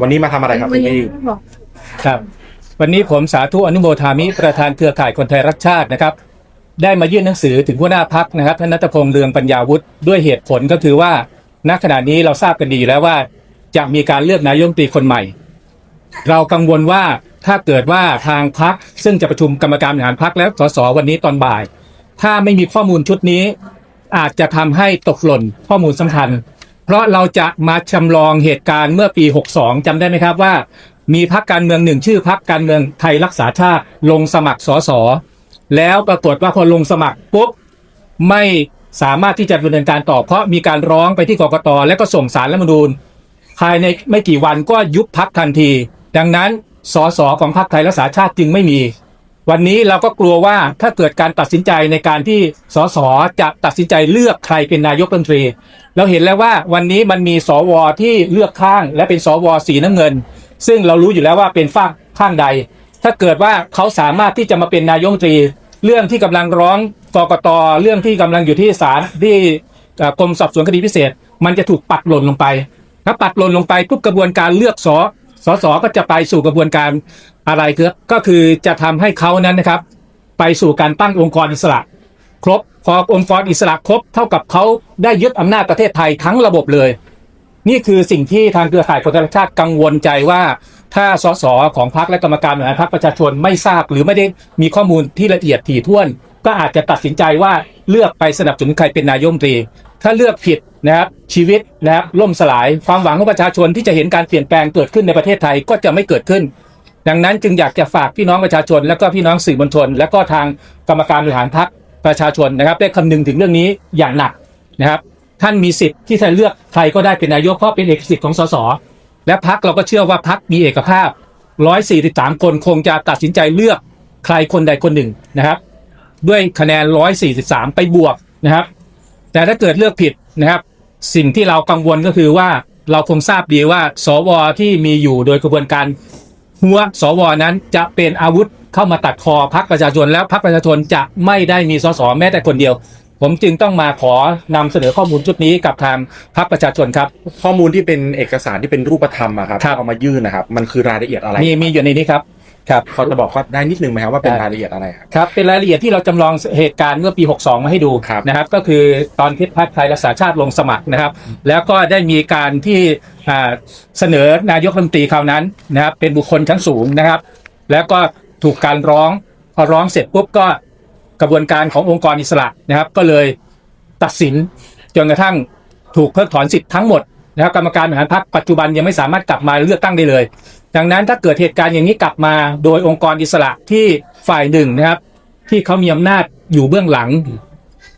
วันนี้มาทำอะไรครับคุณพี่ครับ วันนี้ผมสาธุอนุโมทามิประธานเครือข่ายคนไทยรักชาตินะครับ ได้มายื่นหนังสือถึงหัวหน้าพักนะครับท่านนัทพงษ์เรืองปัญญาวุฒิด้วยเหตุผลก็คือว่าณขณะนี้เราทราบกันดีอยู่แล้วว่าจะมีการเลือกนายกรัฐมนตรีคนใหม่ เรากังวลว่าถ้าเกิดว่าทางพักซึ่งจะประชุมกรรมการบริหารพักและสสวันนี้ตอนบ่าย ถ้าไม่มีข้อมูลชุดนี้ อาจจะทำให้ตกหล่นข้อมูลสำคัญเพ ราะเราจะมาจำลองเหตุการณ์เมื่อปี 62จำได้ไหมครับว่า มีพักการเมืองหนึ่งชื่อพักการเมืองไทยรักษาชาติลงสมัครสสแล้วปรากฏว่าพอลงสมัครปุ๊บไม่สามารถที่จะดำเนินการต่อเพราะมีการร้องไปที่กกตและก็ส่งสารรัฐมนูญภายในไม่กี่วันก็ยุบพักทันที ดังนั้นสสของพรรคไทยรักษาชาติจึงไม่มี วันนี้เราก็กลัวว่าถ้าเกิดการตัดสินใจในการที่สสจะตัดสินใจเลือกใครเป็นนายกรัฐมนตรี เราเห็นแล้วว่าวันนี้มันมีสวที่เลือกข้างและเป็นสวสีน้ำเงิน ซึ่งเรารู้อยู่แล้วว่าเป็นฝั่งข้างใด ถ้าเกิดว่าเขาสามารถที่จะมาเป็นนายกรัฐมนตรี เรื่องที่กำลังร้องกกตเรื่องที่กำลังอยู่ที่ศาลที่กรมสอบสวนคดีพิเศษ มันจะถูกปัดหล่นลงไปถ้าปัดหล่นลงไปปุ๊บกระบวนการเลือกส สสก็จะไปสู่กระบวนการอะไรคือก็คือจะทำให้เขานั้นนะครับ ไปสู่การตั้งองค์กรอิสระ ครบพอองค์กรอิสระครบ เท่ากับเขาได้ยึดอำนาจประเทศไทยทั้งระบบเลย นี่คือสิ่งที่ทางเครือข่ายคนไทยรักชาติกังวลใจว่าถ้าสสของพรรคและกรรมการบริหารพรรคประชาชนไม่ทราบหรือไม่ได้มีข้อมูลที่ละเอียดถี่ถ้วน ก็อาจจะตัดสินใจว่าเลือกไปสนับสนุนใครเป็นนายกรัฐมตรี ถ้าเลือกผิดนะครับชีวิตนะครับล่มสลายความหวังของประชาชนที่จะเห็นการเปลี่ยนแปลงเกิดขึ้นในประเทศไทยก็จะไม่เกิดขึ้น ดังนั้นจึงอยากจะฝากพี่น้องประชาชน และก็พี่น้องสื่อมวลชน และก็ทางกรรมการบริหารพรรคประชาชนนะครับ ได้คำนึงถึงเรื่องนี้อย่างหนักนะครับ ท่านมีสิทธิ์ที่จะเลือกใครก็ได้เป็นนายกเพราะเป็นเอกสิทธิ์ของสสและพักเราก็เชื่อว่าพักมีเอกภาพ 143 คนคงจะตัดสินใจเลือกใครคนใดคนหนึ่งนะครับ ด้วยคะแนน 143 ไปบวกนะครับ แต่ถ้าเกิดเลือกผิดนะครับ สิ่งที่เรากังวลก็คือว่าเราคงทราบดีว่า สวที่มีอยู่โดยกระบวนการหัวสวนั้นจะเป็นอาวุธเข้ามาตัดคอพรรคประชาชนแล้วพรรคประชาชนจะไม่ได้มีสสแม้แต่คนเดียว ผมจึงต้องมาขอนำเสนอข้อมูลชุดนี้กับทางพรรคประชาชนครับ ข้อมูลที่เป็นเอกสารที่เป็นรูปธรรมอะครับครับเอามายื่นนะครับ มันคือรายละเอียดอะไรมีมีอยู่ในนี้ครับ ครับเขาจะบอกว่าได้นิดนึงไหมครับว่าเป็นได้รายละเอียดอะไรครับ ครับ เป็นรายละเอียดที่เราจำลองเหตุการณ์เมื่อปี 62 มาให้ดูครับนะครับ ก็คือตอนที่พรรคไทยรักษาชาติลงสมัครนะครับ แล้วก็ได้มีการที่อ่าเสนอนายกรัฐมนตรีคราวนั้นนะครับเป็นบุคคลชั้นสูงนะครับ แล้วก็ถูกการร้องพอร้องเสร็จปุ๊บก็กระบวนการขององค์กรอิสระนะครับ ก็เลยตัดสินจนกระทั่งถูกเพิกถอนสิทธิ์ทั้งหมดนะครับกรรมการบริหารพรรคปัจจุบันยังไม่สามารถกลับมาเลือกตั้งได้เลย ดังนั้นถ้าเกิดเหตุการณ์อย่างนี้กลับมาโดยองค์กรอิสระที่ฝ่ายหนึ่งนะครับ ที่เขามีอำนาจอยู่เบื้องหลัง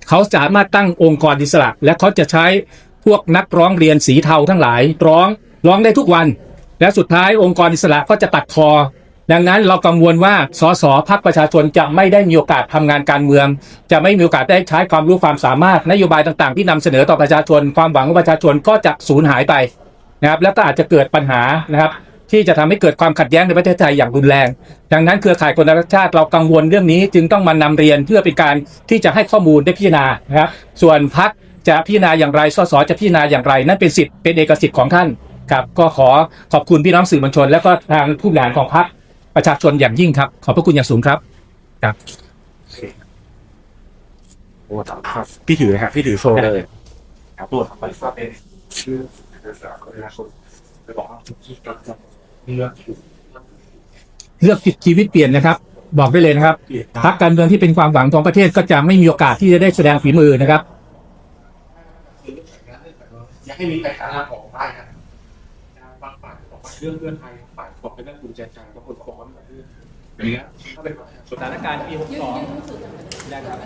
เขาสามารถตั้งองค์กรอิสระ และเขาจะใช้พวกนักร้องเรียนสีเทาทั้งหลาย ร้องร้องได้ทุกวัน และสุดท้ายองค์กรอิสระก็จะตัดคอ ดังนั้นเรากังวลว่าสสพักประชาชนจะไม่ได้มีโอกาสทำงานการเมือง จะไม่มีโอกาสได้ใช้ความรู้ความสามารถนโยบายต่างๆ ที่นำเสนอต่อประชาชน ความหวังของประชาชนก็จะสูญหายไปนะครับแล้วก็อาจจะเกิดปัญหานะครับ ที่จะทำให้เกิดความขัดแย้งในประเทศไทยอย่างรุนแรง ดังนั้นเครือข่ายคนรักชาติเรากังวลเรื่องนี้จึงต้องมานำเรียนเพื่อเป็นการที่จะให้ข้อมูลได้พิจารณานะครับส่วนพักจะพิจารณาอย่างไรสสจะพิจารณาอย่างไร นั่นเป็นสิทธิ์เป็นเอกสิทธิ์ของท่านครับก็ขอขอบคุณพี่น้องสื่อมวลชน และก็ทางผู้บริหารของพักประชาชนอย่างยิ่งครับ ขอบพระคุณอย่างสูงครับครับโอ้ครับพี่ถือนะครับพี่ถือโชว์เลยครับตรวจไปว่าเป็นชื่อเอกสารประชาชนไปบอกว่า เลือกถูกเลือกผิดชีวิตเปลี่ยนนะครับ บอกได้เลยนะครับพักการเมืองที่เป็นความหวังของประเทศก็จะไม่มีโอกาสที่จะได้แสดงฝีมือนะครับอยากให้มีใครสามารถออกได้ครับบางฝ่ายบอกว่าเรื่องเพื่อนไทยฝ่ายบอกเป็นเรื่องคุณแจจังบางคนบอกว่าเป็นเรื่องอย่างเงี้ถ้าเป็นสถานการณ์ปี62ได้ครับ